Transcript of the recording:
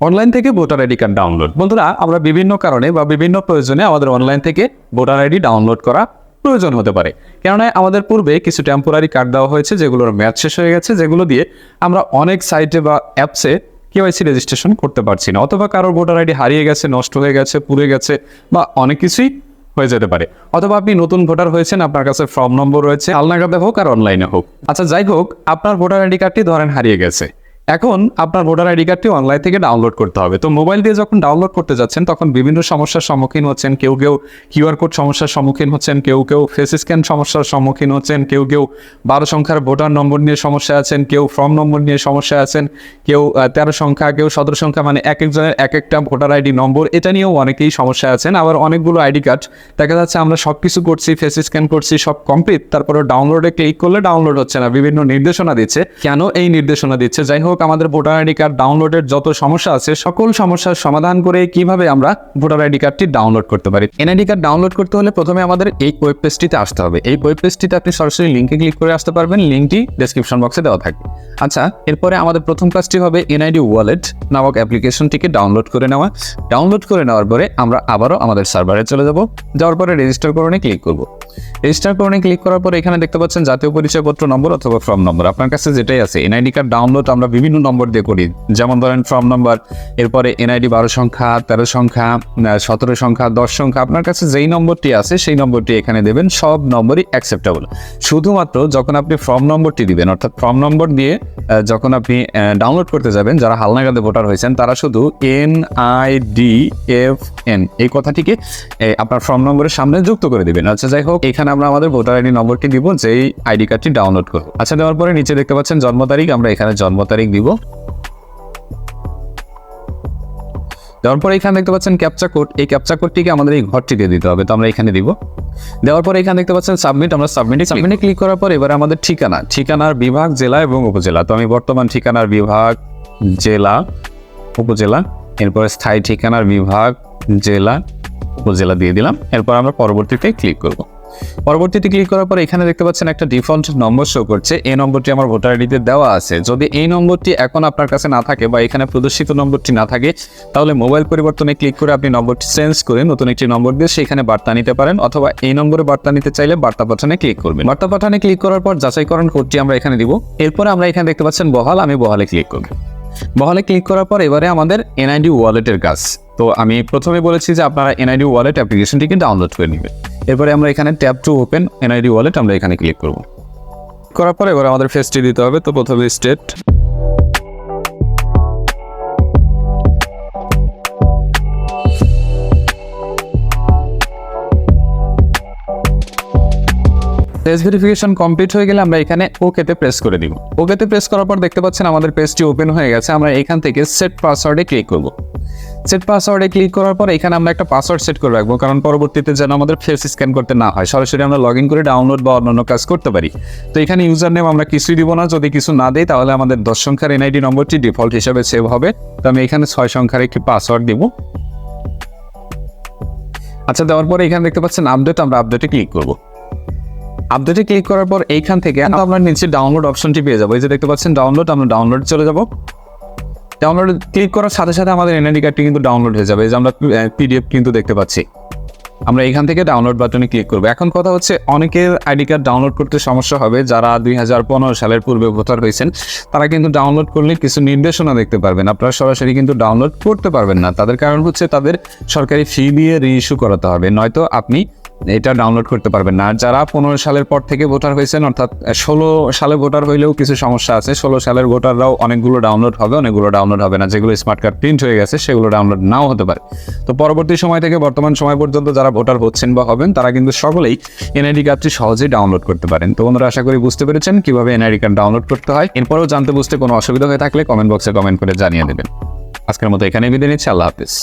Online থেকে voter ID card download বন্ধুরা, আমরা বিভিন্ন কারণে বা বিভিন্ন প্রয়োজনে আমাদের অনলাইন থেকে ভোটার আইডি ডাউনলোড করা প্রয়োজন হতে পারে। কেননা আমাদের পূর্বে কিছু টেম্পোরারি কার্ড দেওয়া হয়েছে, যেগুলোর ম্যাচ শেষ হয়ে গেছে, যেগুলো দিয়ে আমরা অনেক সাইটে বা অ্যাপসে কেওয়াইসি রেজিস্ট্রেশন করতে পারছি না, অথবা কারোর ভোটার আইডি হারিয়ে গেছে, নষ্ট হয়ে গেছে, পুড়ে গেছে, বা অনেক কিছুই হয়ে যেতে পারে। অথবা আপনি নতুন ভোটার হয়েছেন, আপনার কাছে ফর্ম নম্বর রয়েছে, আলনাগাদে হোক আর অনলাইনে হোক। আচ্ছা যাই হোক, আপনার ভোটার আইডি কার্ডটি ধরেন হারিয়ে গেছে। এখন আপনার ভোটার আইডি কার্ডটি অনলাইন থেকে ডাউনলোড করতে হবে। তো মোবাইল দিয়ে যখন ডাউনলোড করতে যাচ্ছেন, তখন বিভিন্ন সমস্যার সম্মুখীন হচ্ছেন, কেউ কেউ কিউআর কোড সমস্যার সম্মুখীন হচ্ছেন, কেউ কেউ ফেস স্ক্যান সমস্যার সম্মুখীন হচ্ছেন, কেউ কেউ বারো সংখ্যার ভোটার নম্বর নিয়ে সমস্যা আছেন, কেউ ফর্ম নম্বর নিয়ে সমস্যা আছেন, কেউ তেরো সংখ্যা, কেউ সতেরো সংখ্যা মানে এক একজনের এক একটা ভোটার আইডি নম্বর। এটা নিয়েও অনেকেই সমস্যা আছেন। আবার অনেকগুলো আইডি কার্ড, দেখা যাচ্ছে আমরা সব কিছু করছি ফেস স্ক্যান করছি, সব কমপ্লিট তারপরে ডাউনলোডে ক্লিক করলে ডাউনলোড হচ্ছে না, বিভিন্ন নির্দেশনা দিচ্ছে। কেন এই নির্দেশনা দিচ্ছে? যাই হোক আমাদের ভোটার আইডি কার্ড ডাউনলোডের যত সমস্যা আছে, সকল সমস্যার সমাধান করে কীভাবে আমরা ভোটার আইডি কার্ডটি ডাউনলোড করতে পারি? এনআইডি কার্ড ডাউনলোড করতে হলে প্রথমে আমাদের এই ওয়েব পেজটিতে আসতে হবে। এই ওয়েব পেজটিতে আপনি সরাসরি লিঙ্কে ক্লিক করে আসতে পারবেন। লিঙ্কটি ডেসক্রিপশন বক্সে দেওয়া থাকবে। আচ্ছা এরপরে আমাদের প্রথম কাজটি হবে এনআইডি ওয়ালেট নামক অ্যাপ্লিকেশনটিকে ডাউনলোড করে নেওয়া। ডাউনলোড করে নেওয়ার পরে আমরা আবারও আমাদের সার্ভারে চলে যাব। যাওয়ার পরে রেজিস্টার করণে ক্লিক করব। রেজিস্টার করণে ক্লিক করার পরে এখানে দেখতে পাচ্ছেন জাতীয় পরিচয়পত্র নম্বর অথবা ফর্ম নম্বর আপনার কাছে যেটাই আছে এনআইডি কার্ড ডাউনলোড আমরা বিভিন্ন নম্বর দিয়ে করি। যেমন ধরেন ফর্ম নম্বর এরপরে এনআইডি বারো সংখ্যা, তেরো সংখ্যা সতেরো সংখ্যা, দশ সংখ্যা, আপনার কাছে যেই নম্বরটি আছে সেই নম্বরটি এখানে দেবেন, সব নম্বরই অ্যাকসেপ্টেবল শুধুমাত্র যখন আপনি ফর্ম নম্বরটি দিবেন, অর্থাৎ ফর্ম নম্বর দিয়ে যখন আপনি ডাউনলোড করতে যাবেন, যারা হালনাগাদে ভোটার হয়েছেন, তারা শুধু N I D F N এই কথাটিকে আপনার ফর্ম নম্বরের সামনে যুক্ত করে দিবেন। আচ্ছা যাই হোক, এখানে আমরা আমাদের ভোটার আইডি নম্বরটি দিব, যেই আইডি কার্ডটি ডাউনলোড করব। আচ্ছা দেওয়ার পরে নিচে দেখতে পাচ্ছেন জন্ম তারিখ, আমরা এখানে জন্ম তারিখ দিব। দেওয়ার পরে এখানে দেখতে পাচ্ছেন ক্যাপচা কোড এই ক্যাপচা কোডটিকে আমাদের এই ঘরটি দিয়ে দিতে হবে, তো আমরা এখানে দিব। দেওয়ার পরে এখানে দেখতে পাচ্ছেন সাবমিট আমরা সাবমিটে সাবমিটে ক্লিক করার পর এবারে আমাদের ঠিকানা, ঠিকানার বিভাগ, জেলা এবং উপজেলা। তো আমি বর্তমান ঠিকানার বিভাগ, জেলা, উপজেলা, এরপরে স্থায়ী ঠিকানার বিভাগ, জেলা, উপজেলা দিয়ে দিলাম। এরপর আমরা পরবর্তীতে ক্লিক করব। পরবর্তীতে ক্লিক করার পর এখানে দেখতে পাচ্ছেন একটা ডিফল্ট নম্বর শো করছে। এই নম্বরটি আমার ভোটার আইডিতে দেওয়া আছে। যদি এই নম্বরটি এখন আপনার কাছে না থাকে বা এখানে প্রদর্শিত নম্বরটি না থাকে, তাহলে মোবাইল পরিবর্তনে ক্লিক করে আপনি নম্বরটি চেঞ্জ করে নতুন একটি নম্বর দিয়ে সেখানে বার্তা নিতে পারেন অথবা এই নম্বরে বার্তা নিতে চাইলে বার্তা পাঠানে ক্লিক করবেন। বার্তা পাঠানে ক্লিক করার পর যাচাইকরণ কোডটি আমরা এখানে দিব। এরপরে আমরা এখানে দেখতে পাচ্ছেন বহাল, আমি বহালে ক্লিক করব। বহালে ক্লিক করার পর এবারে আমাদের এনআইডি ওয়ালেটের কাজ। তো আমি প্রথমে বলেছি যে আপনারা এনআইডি ওয়ালেট অ্যাপ্লিকেশনটিকে ডাউনলোড করে নেবেন। এরপরে আমরা এখানে tap to open, NID wallet আমরা এখানে ক্লিক করব। করার পরে এবার আমাদের ফেসটি দিতে হবে, তো প্রথমে স্টেট পেজ ভেরিফিকেশন কমপ্লিট হয়ে গেলে আমরা এখানে ওকেতে প্রেস করে দিব। ওকেতে প্রেস করার পর দেখতে পাচ্ছেন আমাদের পেজটি ওপেন হয়ে গেছে, আমরা এখান থেকে সেট পাসওয়ার্ডে ক্লিক করব। সেট পাসওয়ার্ডে ক্লিক করার পর এখানে আমরা একটা পাসওয়ার্ড সেট করে রাখব, কারণ পরবর্তীতে যেন আমাদের ফেস স্ক্যান করতে না হয়। সরাসরি আমরা লগ ইন করে ডাউনলোড বা অন্যান্য কাজ করতে পারি। তো এখানে ইউজার নেম আমরা কিছুই দিব না, যদি কিছু না দেই তাহলে আমাদের দশ সংখ্যার এনআইডি নম্বরটি ডিফল্ট হিসাবে সেভ হবে। তো আমি এখানে ছয় সংখ্যার একটি পাসওয়ার্ড দিব। আচ্ছা দেওয়ার পরে এখানে দেখতে পাচ্ছেন আপডেট আমরা আপডেটে ক্লিক করব। আপডেটে ক্লিক করার পর এইখান থেকে আমরা নিচে ডাউনলোড অপশনটি পেয়ে যাব। এই যে দেখতে পাচ্ছেন ডাউনলোড আমরা ডাউনলোড চলে যাব। ডাউনলোড ক্লিক করার সাথে সাথে আমাদের এনআইডি কার্ডটি কিন্তু ডাউনলোড হয়ে যাবে। যে আমরা পিডিএফ কিন্তু দেখতে পাচ্ছি। আমরা এখান থেকে ডাউনলোড বাটনে ক্লিক করব। এখন কথা হচ্ছে, অনেকের আইডি কার্ড ডাউনলোড করতে সমস্যা হবে। যারা দুই হাজার পনেরো সালের পূর্বে ভোটার হয়েছেন, তারা কিন্তু ডাউনলোড করলে কিছু নির্দেশনা দেখতে পারবেন। আপনারা সরাসরি কিন্তু ডাউনলোড করতে পারবেন না। তাদের কারণ হচ্ছে, তাদের সরকারি ফি দিয়ে রিইস্যু করাতে হবে। নয়তো আপনি এটা ডাউনলোড করতে পারবেন না। যারা পনেরো সালের পর থেকে ভোটার হয়েছেন, অর্থাৎ ষোলো সালে ভোটার হইলেও কিছু সমস্যা আছে। ষোলো সালের ভোটাররাও অনেকগুলো ডাউনলোড হবে, অনেকগুলো ডাউনলোড হবে না। যেগুলো স্মার্ট কার্ড প্রিন্ট হয়ে গেছে, সেগুলো ডাউনলোড নাও হতে পারে। তো পরবর্তী সময় থেকে বর্তমান সময় পর্যন্ত যারা ভোটার হচ্ছেন বা হবেন, তারা কিন্তু সকলেই এনআইডি কার্ডটি সহজেই ডাউনলোড করতে পারেন। তো বন্ধুরা, আশা করি বুঝতে পেরেছেন কীভাবে এনআইডি কার্ড ডাউনলোড করতে হয়। এরপরেও জানতে বুঝতে কোনো অসুবিধা হয়ে থাকলে কমেন্ট বক্সে কমেন্ট করে জানিয়ে দেবেন। আজকের মতো এখানে বিদায় নিচ্ছি, আল্লাহ হাফিজ।